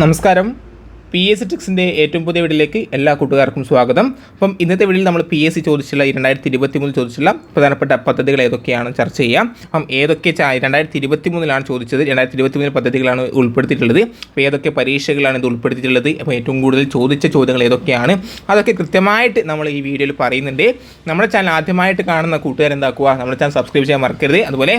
നമസ്കാരം. P S C ടിക്സിന്റെ ഏറ്റവും പുതിയ വീഡിയോയിലേക്ക് എല്ലാ കൂട്ടുകാർക്കും സ്വാഗതം. അപ്പം ഇന്നത്തെ വീഡിയോയിൽ നമ്മൾ പി എസ് സി ചോദിച്ചുള്ള രണ്ടായിരത്തി ഇരുപത്തി മൂന്നിൽ ചോദിച്ചുള്ള പ്രധാനപ്പെട്ട പദ്ധതികൾ ഏതൊക്കെയാണ് ചർച്ച ചെയ്യാം. അപ്പം ഏതൊക്കെ രണ്ടായിരത്തി ഇരുപത്തി മൂന്നിലാണ് ചോദിച്ചത് രണ്ടായിരത്തി ഇരുപത്തി മൂന്നിൽ പദ്ധതികളാണ് ഉൾപ്പെടുത്തിയിട്ടുള്ളത്. അപ്പോൾ ഏതൊക്കെ പരീക്ഷകളാണ് ഇത് ഉൾപ്പെടുത്തിയിട്ടുള്ളത്? അപ്പോൾ ഏറ്റവും കൂടുതൽ ചോദിച്ച ചോദ്യങ്ങൾ ഏതൊക്കെയാണ്? അതൊക്കെ കൃത്യമായിട്ട് നമ്മൾ ഈ വീഡിയോയിൽ പറയുന്നുണ്ട്. നമ്മുടെ ചാനൽ ആദ്യമായിട്ട് കാണുന്ന കൂട്ടുകാരെന്താക്കുക? നമ്മുടെ ചാനൽ സബ്സ്ക്രൈബ് ചെയ്യാൻ മറക്കരുത്. അതുപോലെ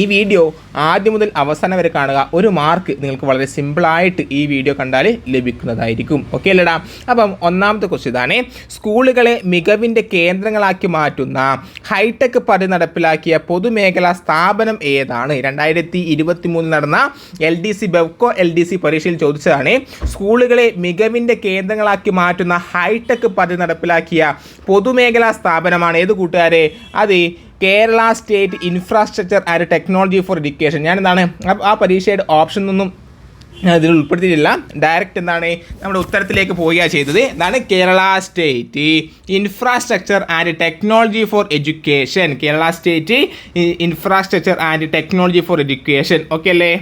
ഈ വീഡിയോ ആദ്യം മുതൽ അവസാനം വരെ കാണുക. ഒരു മാർക്ക് നിങ്ങൾക്ക് വളരെ സിമ്പിളായിട്ട് ഈ വീഡിയോ കണ്ടാൽ ലഭിക്കുന്നതായിരിക്കും. ഓക്കെ അല്ലടാ? അപ്പം ഒന്നാമത്തെ ക്വസ്റ്റ്യൻ ഇതാണ്. സ്കൂളുകളെ മികവിന്റെ കേന്ദ്രങ്ങളാക്കി മാറ്റുന്ന ഹൈടെക് പദ്ധതി നടപ്പിലാക്കിയ പൊതുമേഖലാ സ്ഥാപനം ഏതാണ്? രണ്ടായിരത്തി ഇരുപത്തി മൂന്നിൽ നടന്ന L D C Bevco L D C പരീക്ഷയിൽ ചോദിച്ചതാണ് സ്കൂളുകളെ മികവിന്റെ കേന്ദ്രങ്ങളാക്കി മാറ്റുന്ന ഹൈടെക് പദ്ധതി നടപ്പിലാക്കിയ പൊതുമേഖലാ സ്ഥാപനമാണ് ഏത് കൂട്ടുകാരെ? അത് Kerala state infrastructure and technology for education ഞാൻ എന്താണ് ആ- പരീക്ഷയുടെ ഓപ്ഷൻ ഒന്നും ഞാൻ ഇതിൽ ഉൾപ്പെടുത്തിയിട്ടില്ല. ഡയറക്റ്റ് എന്താണ് നമ്മുടെ ഉത്തരത്തിലേക്ക് പോവുകയാണ് ചെയ്തത്. എന്താണ് Kerala state infrastructure and technology for education Kerala state infrastructure and technology for education okay അല്ലേ?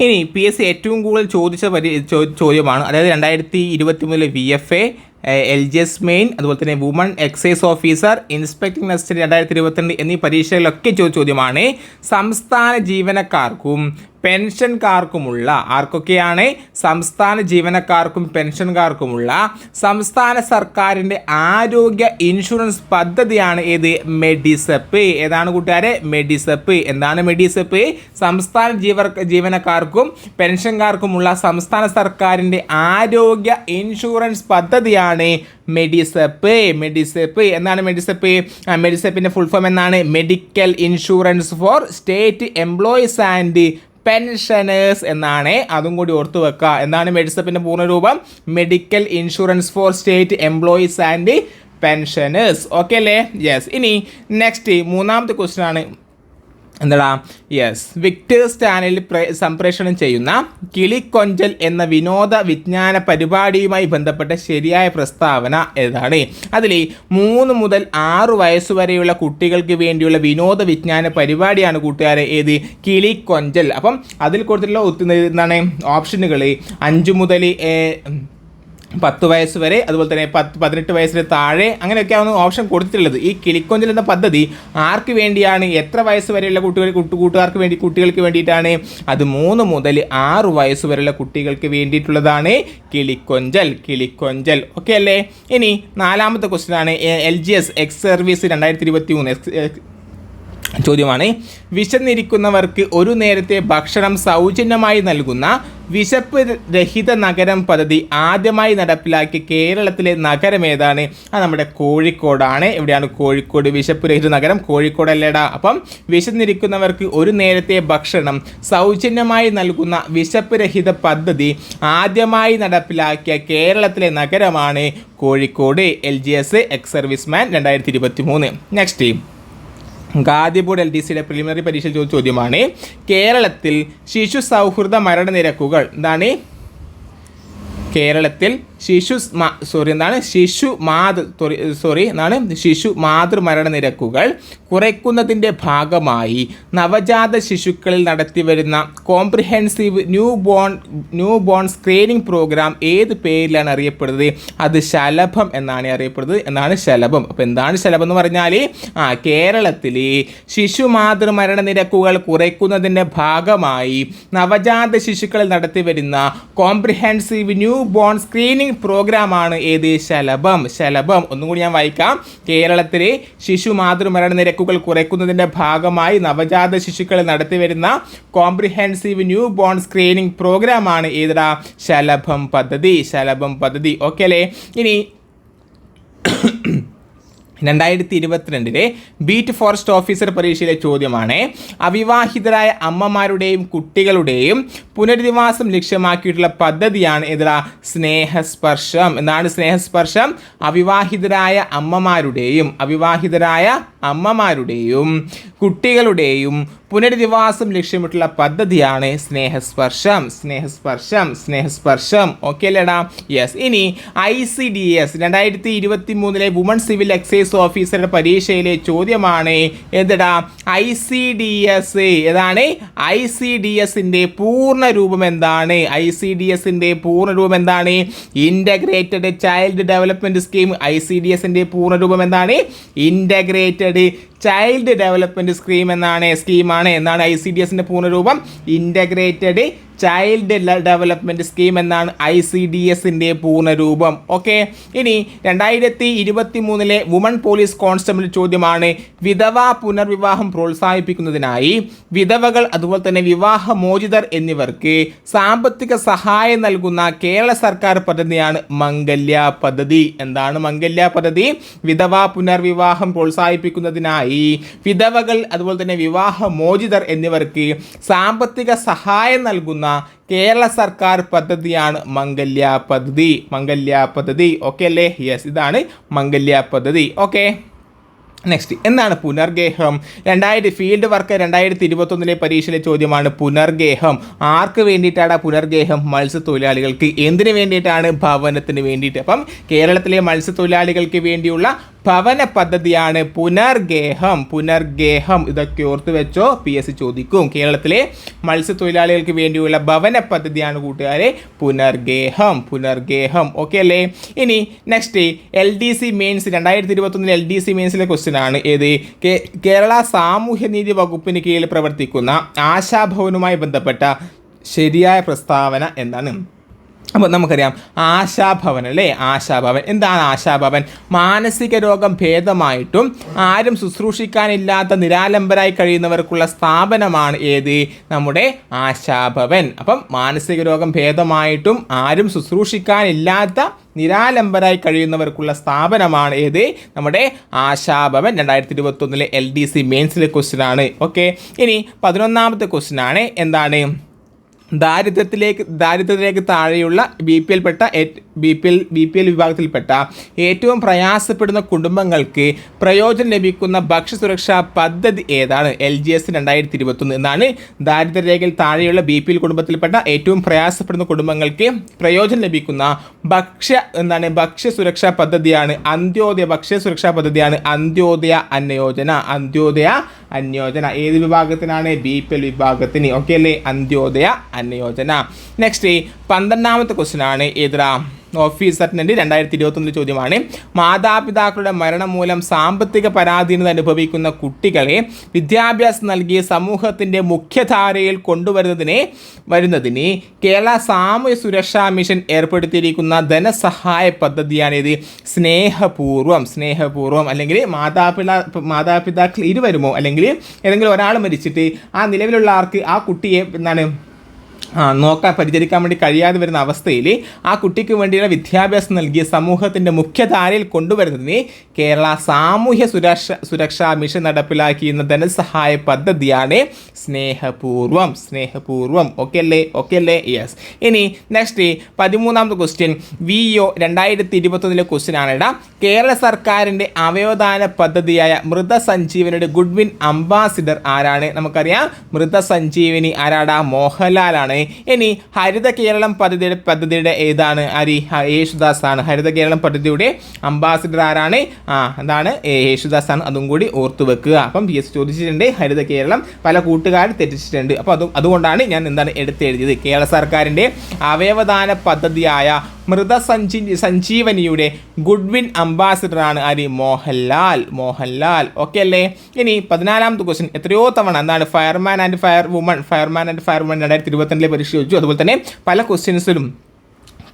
ഇനി പി എസ് സി ഏറ്റവും കൂടുതൽ ചോദിച്ച പരി ചോദ്യമാണ്. അതായത് രണ്ടായിരത്തി ഇരുപത്തി മൂന്നിലെ V F A L G S main അതുപോലെ തന്നെ woman excise officer inspecting nursery രണ്ടായിരത്തി ഇരുപത്തിരണ്ട് എന്നീ പരീക്ഷകളിലൊക്കെ ചോദിച്ച ചോദ്യമാണ് സംസ്ഥാന ജീവനക്കാർക്കും പെൻഷൻകാർക്കുമുള്ള ആർക്കൊക്കെയാണ്? സംസ്ഥാന ജീവനക്കാർക്കും പെൻഷൻകാർക്കുമുള്ള സംസ്ഥാന സർക്കാരിന്റെ ആരോഗ്യ ഇൻഷുറൻസ് പദ്ധതിയാണ് ഏത്? മെഡിസെപ്പ്. ഏതാണ് കൂട്ടുകാരെ? മെഡിസെപ്പ്. എന്താണ് മെഡിസെപ്പ്? സംസ്ഥാന ജീവ ജീവനക്കാർക്കും പെൻഷൻകാർക്കുമുള്ള സംസ്ഥാന സർക്കാരിന്റെ ആരോഗ്യ ഇൻഷുറൻസ് പദ്ധതിയാണ് മെഡിസെപ്പ്. മെഡിസെപ്പ്. എന്താണ് മെഡിസെപ്പ്? മെഡിസെപ്പിന്റെ ഫുൾ ഫോം എന്നാണ് medical insurance for state employees and pensioners എന്നാണ് അതും കൂടി ഓർത്തു വെക്കുക എന്താണ് മെഡിസപ്പിന്റെ പൂർണരൂപം? മെഡിക്കൽ insurance four state employees and pensioners okay അല്ലേ? യെസ് ഇനി നെക്സ്റ്റ് മൂന്നാമത്തെ ക്വസ്റ്റ്യൻ ആണ്. എന്താടാ? യെസ് വിക്ടേഴ്സ് പ്ര- സംപ്രേഷണം ചെയ്യുന്ന കിളിക്കൊഞ്ചൽ എന്ന വിനോദ വിജ്ഞാന പരിപാടിയുമായി ബന്ധപ്പെട്ട ശരിയായ പ്രസ്താവന ഏതാണ്? അതിൽ മൂന്ന് മുതൽ ആറ് വയസ്സ് വരെയുള്ള കുട്ടികൾക്ക് വേണ്ടിയുള്ള വിനോദ വിജ്ഞാന പരിപാടിയാണ് കൂട്ടുകാരെ ഏത്? കിളിക്കൊഞ്ചൽ അപ്പം അതിൽ കൊടുത്തിട്ടുള്ള ഒത്ത് എന്താണ്? ഓപ്ഷനുകൾ അഞ്ച് മുതൽ പത്ത് വയസ്സ് വരെ അതുപോലെ തന്നെ പത്ത് പതിനെട്ട് വയസ്സിന് താഴെ അങ്ങനെയൊക്കെയാണ് ഓപ്ഷൻ കൊടുത്തിട്ടുള്ളത്. ഈ കിളിക്കൊഞ്ചൽ എന്ന പദ്ധതി ആർക്ക് വേണ്ടിയാണ്? എത്ര വയസ്സ് വരെയുള്ള കുട്ടികൾ കുട്ടി കൂട്ടുകാർക്ക് വേണ്ടി കുട്ടികൾക്ക് വേണ്ടിയിട്ടാണ്? അത് മൂന്ന് മുതൽ ആറ് വയസ്സ് വരെയുള്ള കുട്ടികൾക്ക് വേണ്ടിയിട്ടുള്ളതാണ് കിളിക്കൊഞ്ചൽ കിളിക്കൊഞ്ചൽ. ഓക്കെ അല്ലേ? ഇനി നാലാമത്തെ ക്വസ്റ്റ്യൻ ആണ് L G S ex service രണ്ടായിരത്തി ഇരുപത്തി മൂന്ന് ചോദ്യമാണ്. വിശന്നിരിക്കുന്നവർക്ക് ഒരു നേരത്തെ ഭക്ഷണം സൗജന്യമായി നൽകുന്ന വിശപ്പ് രഹിത നഗരം പദ്ധതി ആദ്യമായി നടപ്പിലാക്കിയ കേരളത്തിലെ നഗരം ഏതാണ്? അത് നമ്മുടെ കോഴിക്കോടാണ്. എവിടെയാണ് കോഴിക്കോട് വിശപ്പ് രഹിത നഗരം? കോഴിക്കോടല്ലേടാ. അപ്പം വിശന്നിരിക്കുന്നവർക്ക് ഒരു നേരത്തെ ഭക്ഷണം സൗജന്യമായി നൽകുന്ന വിശപ്പ് രഹിത പദ്ധതി ആദ്യമായി നടപ്പിലാക്കിയ കേരളത്തിലെ നഗരമാണ് Kozhikode. L G S ex serviceman രണ്ടായിരത്തി ഇരുപത്തി മൂന്ന് നെക്സ്റ്റ് ബോർഡ് എൽ ഡി സിയുടെ പ്രിലിമിനറി പരീക്ഷയിൽ ചോദിച്ച ചോദ്യമാണ് കേരളത്തിൽ ശിശു സൗഹൃദ മരണനിരക്കുകൾ എന്താണ്? കേരളത്തിൽ ശിശു സോറി എന്താണ്? ശിശു മാതൃ സോറി എന്താണ്? ശിശു മാതൃമരണ നിരക്കുകൾ കുറയ്ക്കുന്നതിന്റെ ഭാഗമായി നവജാത ശിശുക്കളിൽ നടത്തിവരുന്ന comprehensive new born new born screening programme ഏത് പേരിലാണ് അറിയപ്പെടുന്നത്? അത് ശലഭം എന്നാണ് അറിയപ്പെടുന്നത്. എന്നാണ് ശലഭം? അപ്പോൾ എന്താണ് ശലഭം എന്ന് പറഞ്ഞാൽ ആ കേരളത്തിൽ ശിശു മാതൃമരണ നിരക്കുകൾ കുറയ്ക്കുന്നതിന്റെ ഭാഗമായി നവജാത ശിശുക്കളിൽ നടത്തിവരുന്ന കോംപ്രിഹെൻസീവ് ന്യൂ ബോൺ സ്ക്രീനിങ് പ്രോഗ്രാമാണ് ഏത്? ശലഭം. ശലഭം. ഒന്നും കൂടി ഞാൻ വായിക്കാം. കേരളത്തിലെ ശിശു മാതൃമരണ നിരക്കുകൾ കുറയ്ക്കുന്നതിന്റെ ഭാഗമായി നവജാത ശിശുക്കൾ നടത്തിവരുന്ന കോംപ്രിഹെൻസീവ് ന്യൂ ബോൺ സ്ക്രീനിങ് പ്രോഗ്രാമാണ് ഏതാ ശലഭം പദ്ധതി. ശലഭം പദ്ധതി. ഓക്കെ അല്ലേ? ഇനി രണ്ടായിരത്തി ഇരുപത്തിരണ്ടിലെ ബീറ്റ് ഫോറസ്റ്റ് ഓഫീസർ പരീക്ഷയിലെ ചോദ്യമാണ്. അവിവാഹിതരായ അമ്മമാരുടെയും കുട്ടികളുടെയും പുനരധിവാസം ലക്ഷ്യമാക്കിയിട്ടുള്ള പദ്ധതിയാണ് ഇതിലാ സ്നേഹസ്പർശം. എന്താണ് സ്നേഹസ്പർശം? അവിവാഹിതരായ അമ്മമാരുടെയും അവിവാഹിതരായ അമ്മമാരുടെയും കുട്ടികളുടെയും പുനരധിവാസം ലക്ഷ്യമിട്ടുള്ള പദ്ധതിയാണ് സ്നേഹസ്പർശം. സ്നേഹസ്പർശം സ്നേഹസ്പർശം. ഓക്കെ അല്ലേടാ? യെസ് ഇനി ഐ സി ഡി എസ് രണ്ടായിരത്തി ഇരുപത്തി മൂന്നിലെ വുമൺ സിവിൽ എക്സൈസ് ഓഫീസറുടെ പരീക്ഷയിലെ ചോദ്യമാണ് എന്തിടാ ഐ സി ഡി എസ് ഏതാണ്? ഐ സി ഡി എസിന്റെ പൂർണ രൂപം എന്താണ്? ഐ സി ഡി എസിന്റെ പൂർണ രൂപം എന്താണ്? Integrated child development scheme I C D എസിന്റെ പൂർണ രൂപം എന്താണ്? ഇന്റഗ്രേറ്റഡ് ചൈൽഡ് ഡെവലപ്മെന്റ് സ്കീം എന്നാണ് സ്കീമാണ് എന്നാണ് ഐ സി ഡി എസിന്റെ പൂർണരൂപം. ഇന്റഗ്രേറ്റഡ് ചൈൽഡ് ഡെവലപ്മെന്റ് സ്കീം എന്നാണ് ഐ സി ഡി എസിന്റെ പൂർണരൂപം. ഓക്കെ ഇനി രണ്ടായിരത്തി ഇരുപത്തി മൂന്നിലെ വുമൺ പോലീസ് കോൺസ്റ്റബിൾ ചോദ്യമാണ്. വിധവ പുനർവിവാഹം പ്രോത്സാഹിപ്പിക്കുന്നതിനായി വിധവകൾ അതുപോലെ തന്നെ വിവാഹമോചിതർ എന്നിവർക്ക് സാമ്പത്തിക സഹായം നൽകുന്ന കേരള സർക്കാർ പദ്ധതിയാണ് മംഗല്യ പദ്ധതി. എന്താണ് മംഗല്യ പദ്ധതി? വിധവ പുനർവിവാഹം പ്രോത്സാഹിപ്പിക്കുന്നതിനായി വിധവകൾ അതുപോലെ തന്നെ വിവാഹ വിവാഹമോചിതർ എന്നിവർക്ക് സാമ്പത്തിക സഹായം നൽകുന്ന കേരള സർക്കാർ പദ്ധതിയാണ് മംഗല്യ പദ്ധതി. മംഗല്യ പദ്ധതി. ഓക്കെ അല്ലേ? യെസ് ഇതാണ് മംഗല്യ പദ്ധതി. ഓക്കെ നെക്സ്റ്റ് എന്താണ് പുനർഗേഹം? രണ്ടായിരത്തി ഫീൽഡ് വർക്ക് രണ്ടായിരത്തി ഇരുപത്തൊന്നിലെ പരീക്ഷയിലെ ചോദ്യമാണ് പുനർഗേഹം. ആർക്ക് വേണ്ടിയിട്ടാണ് പുനർഗേഹം മത്സ്യത്തൊഴിലാളികൾക്ക്? എന്തിനു വേണ്ടിയിട്ടാണ്? ഭവനത്തിന് വേണ്ടിയിട്ട്. അപ്പം കേരളത്തിലെ മത്സ്യത്തൊഴിലാളികൾക്ക് വേണ്ടിയുള്ള ഭവന പദ്ധതിയാണ് പുനർഗേഹം. പുനർഗേഹം ഇതൊക്കെ ഓർത്ത് വെച്ചോ? പി എസ് ചോദിക്കും. കേരളത്തിലെ മത്സ്യത്തൊഴിലാളികൾക്ക് വേണ്ടിയുള്ള ഭവന പദ്ധതിയാണ് കൂട്ടുകാരെ പുനർഗേഹം. പുനർഗേഹം. ഓക്കെ അല്ലേ? ഇനി next L D C mains രണ്ടായിരത്തി ഇരുപത്തൊന്നിൽ എൽ ഡി സി മെയിൻസിലെ ക്വസ്റ്റ്യൻ ആണ്. ഏത്? കേരള സാമൂഹ്യനീതി വകുപ്പിന് കീഴിൽ പ്രവർത്തിക്കുന്ന ആശാഭവനുമായി ബന്ധപ്പെട്ട ശരിയായ പ്രസ്താവന എന്താണ്? അപ്പോൾ നമുക്കറിയാം ആശാഭവൻ അല്ലേ? ആശാഭവൻ. എന്താണ് ആശാഭവൻ? മാനസിക രോഗം ഭേദമായിട്ടും ആരും ശുശ്രൂഷിക്കാനില്ലാത്ത നിരാലംബരായി കഴിയുന്നവർക്കുള്ള സ്ഥാപനമാണ് ഏത്? നമ്മുടെ ആശാഭവൻ. അപ്പം മാനസിക രോഗം ഭേദമായിട്ടും ആരും ശുശ്രൂഷിക്കാനില്ലാത്ത നിരാലംബരായി കഴിയുന്നവർക്കുള്ള സ്ഥാപനമാണ് ഏത്? നമ്മുടെ ആശാഭവൻ. രണ്ടായിരത്തി ഇരുപത്തൊന്നിലെ എൽ ഡി സി മെയിൻസിലെ ക്വസ്റ്റ്യൻ ആണ്. ഓക്കെ ഇനി പതിനൊന്നാമത്തെ ക്വസ്റ്റ്യൻ ആണ്. എന്താണ്? ദാരിദ്ര്യത്തിലേക്ക് ദാരിദ്ര്യത്തിലേക്ക് താഴെയുള്ള B P എൽപ്പെട്ട B P L B P L വിഭാഗത്തിൽപ്പെട്ട ഏറ്റവും പ്രയാസപ്പെടുന്ന കുടുംബങ്ങൾക്ക് പ്രയോജനം ലഭിക്കുന്ന ഭക്ഷ്യസുരക്ഷാ പദ്ധതി ഏതാണ്? എൽ ജി എസ് രണ്ടായിരത്തി ഇരുപത്തൊന്ന് എന്നാണ് ദാരിദ്ര്യരേഖയിൽ താഴെയുള്ള ബി പി എൽ കുടുംബത്തിൽപ്പെട്ട ഏറ്റവും പ്രയാസപ്പെടുന്ന കുടുംബങ്ങൾക്ക് പ്രയോജനം ലഭിക്കുന്ന ഭക്ഷ്യ എന്താണ്? ഭക്ഷ്യസുരക്ഷാ പദ്ധതിയാണ്. അന്ത്യോദയ ഭക്ഷ്യസുരക്ഷാ പദ്ധതിയാണ് അന്ത്യോദയ അന്നയോജന. അന്ത്യോദയ അന്യോജന ഏത് വിഭാഗത്തിനാണ്? ബി പി എൽ വിഭാഗത്തിന്. ഓക്കെ അല്ലേ? അന്ത്യോദയ അന്യോജന നെക്സ്റ്റ് പന്ത്രണ്ടാമത്തെ ക്വസ്റ്റ്യൻ ആണ്. ഏതാ ഓഫീസ് അറ്റൻഡന്റ് രണ്ടായിരത്തി ഇരുപത്തൊന്നിൽ ചോദ്യമാണ്. മാതാപിതാക്കളുടെ മരണം മൂലം സാമ്പത്തിക പരാധീനത അനുഭവിക്കുന്ന കുട്ടികളെ വിദ്യാഭ്യാസം നൽകി സമൂഹത്തിന്റെ മുഖ്യധാരയിൽ കൊണ്ടുവരുന്നതിനെ വരുന്നതിന് കേരള സാമൂഹ്യ സുരക്ഷാ മിഷൻ ഏർപ്പെടുത്തിയിരിക്കുന്ന ധനസഹായ പദ്ധതിയാണിത്. സ്നേഹപൂർവം സ്നേഹപൂർവം അല്ലെങ്കിൽ മാതാപിതാ മാതാപിതാക്കൾ ഇരുവരുമോ അല്ലെങ്കിൽ ഏതെങ്കിലും ഒരാൾ മരിച്ചിട്ട് ആ നിലവിലുള്ള ആർക്ക് ആ കുട്ടിയെ എന്താണ് നോക്കാൻ പരിചരിക്കാൻ വേണ്ടി കഴിയാതെ വരുന്ന അവസ്ഥയിൽ ആ കുട്ടിക്ക് വേണ്ടിയുള്ള വിദ്യാഭ്യാസം നൽകിയ സമൂഹത്തിന്റെ മുഖ്യധാരയിൽ കൊണ്ടുവരുന്നതിന് കേരള സാമൂഹ്യ സുരക്ഷ സുരക്ഷാ മിഷൻ നടപ്പിലാക്കിയിരുന്ന ധനസഹായ പദ്ധതിയാണ് സ്നേഹപൂർവം സ്നേഹപൂർവം. ഓക്കെ അല്ലേ? ഓക്കെ അല്ലേ? യെസ് ഇനി നെക്സ്റ്റ് പതിമൂന്നാമത്തെ ക്വസ്റ്റ്യൻ വി ഒ രണ്ടായിരത്തി ഇരുപത്തൊന്നിലെ ക്വസ്റ്റ്യൻ ആണ് ഇടാം കേരള സർക്കാരിന്റെ അവയവദാന പദ്ധതിയായ മൃതസഞ്ജീവനിയുടെ ഗുഡ്വിൻ അംബാസിഡർ ആരാണ്? നമുക്കറിയാം. മൃതസഞ്ജീവനി ആരാടാ? മോഹൻലാലാണ്. ഇനി ഹരിത കേരളം പദ്ധതിയുടെ പദ്ധതിയുടെ ഏതാണ്? അരി യേശുദാസ് ആണ് ഹരിത കേരളം പദ്ധതിയുടെ അംബാസിഡർ ആരാണ് ആ അതാണ് യേശുദാസ് ആണ് അതും കൂടി ഓർത്തു വെക്കുക. അപ്പം പി എസ് ചോദിച്ചിട്ടുണ്ട് ഹരിത കേരളം പല കൂട്ടുകാരും തെറ്റിച്ചിട്ടുണ്ട്. അപ്പോൾ അതും അതുകൊണ്ടാണ് ഞാൻ എന്താണ് എടുത്തെഴുതിയത്. കേരള സർക്കാരിന്റെ അവയവദാന പദ്ധതിയായ മൃതസഞ്ജി സഞ്ജീവനിയുടെ ഗുഡ്വിൻ അംബാസിഡറാണ് ആര്? മോഹൻലാൽ. മോഹൻലാൽ. ഓക്കെ അല്ലേ? ഇനി പതിനാലാമത്തെ ക്വസ്റ്റ്യൻ എത്രയോ തവണ എന്താണ് fireman and fire woman fireman and fire woman രണ്ടായിരത്തി ഇരുപത്തിരണ്ടിലെ പരീക്ഷ ചോദിച്ചു. അതുപോലെ തന്നെ പല ക്വസ്റ്റ്യൻസിലും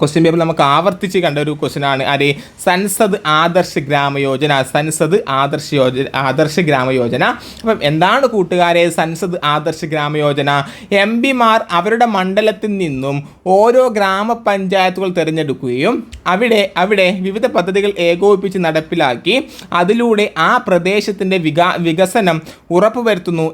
ക്വസ്റ്റ്യൻ പേപ്പർ നമുക്ക് ആവർത്തിച്ച് കണ്ട ഒരു ക്വസ്റ്റ്യൻ ആണ്. ആര്? സൻസദ് ആദർശ് ഗ്രാമ യോജന. സൻസദ് ആദർശ യോജന ആദർശ് ഗ്രാമ യോജന. അപ്പം എന്താണ് കൂട്ടുകാരെ സൻസദ് ആദർശ് ഗ്രാമ യോജന? എം പിമാർ അവരുടെ മണ്ഡലത്തിൽ നിന്നും ഓരോ ഗ്രാമപഞ്ചായത്തുകൾ തിരഞ്ഞെടുക്കുകയും അവിടെ അവിടെ വിവിധ പദ്ധതികൾ ഏകോപിപ്പിച്ച് നടപ്പിലാക്കി അതിലൂടെ ആ പ്രദേശത്തിന്റെ വികാ വികസനം ഉറപ്പുവരുത്തുന്നു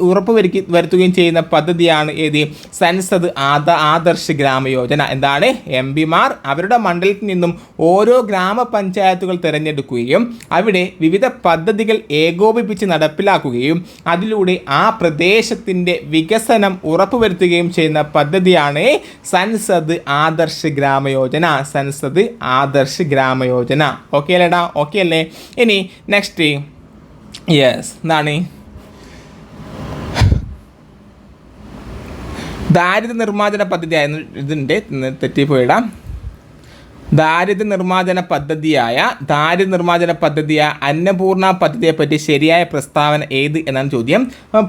ഉറപ്പുവരുത്തി വരുത്തുകയും ചെയ്യുന്ന പദ്ധതിയാണ് ഏത്? സൻസദ് ആദ ആദർശ് ഗ്രാമ യോജന. എന്താണ്? എം പിമാർ അവരുടെ മണ്ഡലത്തിൽ നിന്നും ഓരോ ഗ്രാമപഞ്ചായത്തുകൾ തിരഞ്ഞെടുക്കുകയും അവിടെ വിവിധ പദ്ധതികൾ ഏകോപിപ്പിച്ച് നടപ്പിലാക്കുകയും അതിലൂടെ ആ പ്രദേശത്തിന്റെ വികസനം ഉറപ്പുവരുത്തുകയും ചെയ്യുന്ന പദ്ധതിയാണ് സൻസദ് ആദർശ് ഗ്രാമയോജന സൻസദ് ആദർശ് ഗ്രാമയോജന. ഓക്കെ അല്ലേടാ? ഓക്കെ അല്ലേ? ഇനി നെക്സ്റ്റ് യെസ് എന്താണ് ദാരിദ്ര്യ നിർമ്മാർജന പദ്ധതി ആയിരുന്നു ഇതിന്റെ തെറ്റിപ്പോയിടാം ദാരിദ്ര്യ നിർമ്മാർജന പദ്ധതിയായ ദാരിദ്ര്യ നിർമ്മാർജന പദ്ധതിയായ അന്നപൂർണ പദ്ധതിയെപ്പറ്റി ശരിയായ പ്രസ്താവന ഏത് എന്നാണ് ചോദ്യം.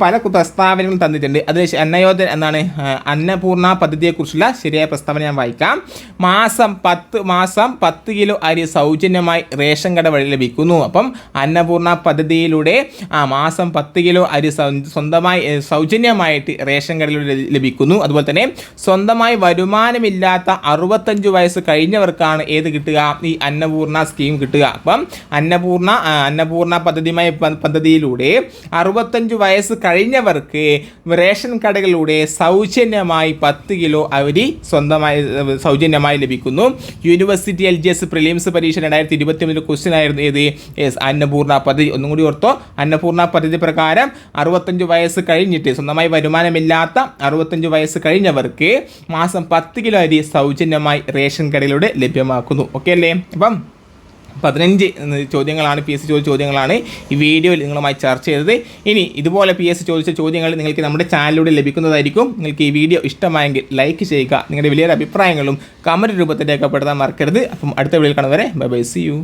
പല പ്രസ്താവനകളും തന്നിട്ടുണ്ട്. അതിൽ അന്നയോജന എന്നാണ് അന്നപൂർണ പദ്ധതിയെക്കുറിച്ചുള്ള ശരിയായ പ്രസ്താവന ഞാൻ വായിക്കാം. മാസം പത്ത് മാസം പത്ത് കിലോ അരി സൗജന്യമായി റേഷൻ കട വഴി ലഭിക്കുന്നു. അപ്പം അന്നപൂർണ പദ്ധതിയിലൂടെ ആ മാസം പത്ത് കിലോ അരി സ്വന്തമായി സൗജന്യമായിട്ട് റേഷൻ കടയിലൂടെ ലഭിക്കുന്നു. അതുപോലെ തന്നെ സ്വന്തമായി വരുമാനമില്ലാത്ത അറുപത്തഞ്ച് വയസ്സ് കഴിഞ്ഞവർക്കാണ് ഏത് കിട്ടുക? ഈ അന്നപൂർണ സ്കീം കിട്ടുക. അപ്പം അന്നപൂർണ അന്നപൂർണ അന്നപൂർണ പദ്ധതിയുമായി പദ്ധതിയിലൂടെ അറുപത്തഞ്ച് വയസ്സ് കഴിഞ്ഞവർക്ക് റേഷൻ കടകളിലൂടെ സൗജന്യമായി പത്ത് കിലോ അവരി സ്വന്തമായി സൗജന്യമായി ലഭിക്കുന്നു. University L G S prelims പരീക്ഷ രണ്ടായിരത്തി ഇരുപത്തി മൂന്നിൽ ക്വസ്റ്റ്യൻ ആയിരുന്നു ഏത്? യെസ് അന്നപൂർണ പദ്ധതി. ഒന്നും കൂടി ഓർത്തോ. അന്നപൂർണ പദ്ധതി പ്രകാരം അറുപത്തഞ്ച് വയസ്സ് കഴിഞ്ഞിട്ട് സ്വന്തമായി വരുമാനമില്ലാത്ത അറുപത്തഞ്ച് വയസ്സ് കഴിഞ്ഞവർക്ക് മാസം പത്ത് കിലോ അരി സൗജന്യമായി റേഷൻ കടയിലൂടെ ലഭ്യമാക്കുന്നു. ഓക്കെ അല്ലേ? അപ്പം പതിനഞ്ച് ചോദ്യങ്ങളാണ് പി എസ് സി ചോദിച്ച ചോദ്യങ്ങളാണ് ഈ വീഡിയോയിൽ നിങ്ങളുമായി ചർച്ച ചെയ്തത്. ഇനി ഇതുപോലെ പി എസ് സി ചോദിച്ച ചോദ്യങ്ങൾ നിങ്ങൾക്ക് നമ്മുടെ ചാനലിലൂടെ ലഭിക്കുന്നതായിരിക്കും. നിങ്ങൾക്ക് ഈ വീഡിയോ ഇഷ്ടമായെങ്കിൽ ലൈക്ക് ചെയ്യുക. നിങ്ങളുടെ വലിയൊരു അഭിപ്രായങ്ങളും കമന്റ് രൂപത്തിൽ രേഖപ്പെടുത്താൻ മറക്കരുത്. അപ്പം അടുത്ത വീഡിയോയിൽ കാണുന്നവരെ ബൈ ബൈ സി യു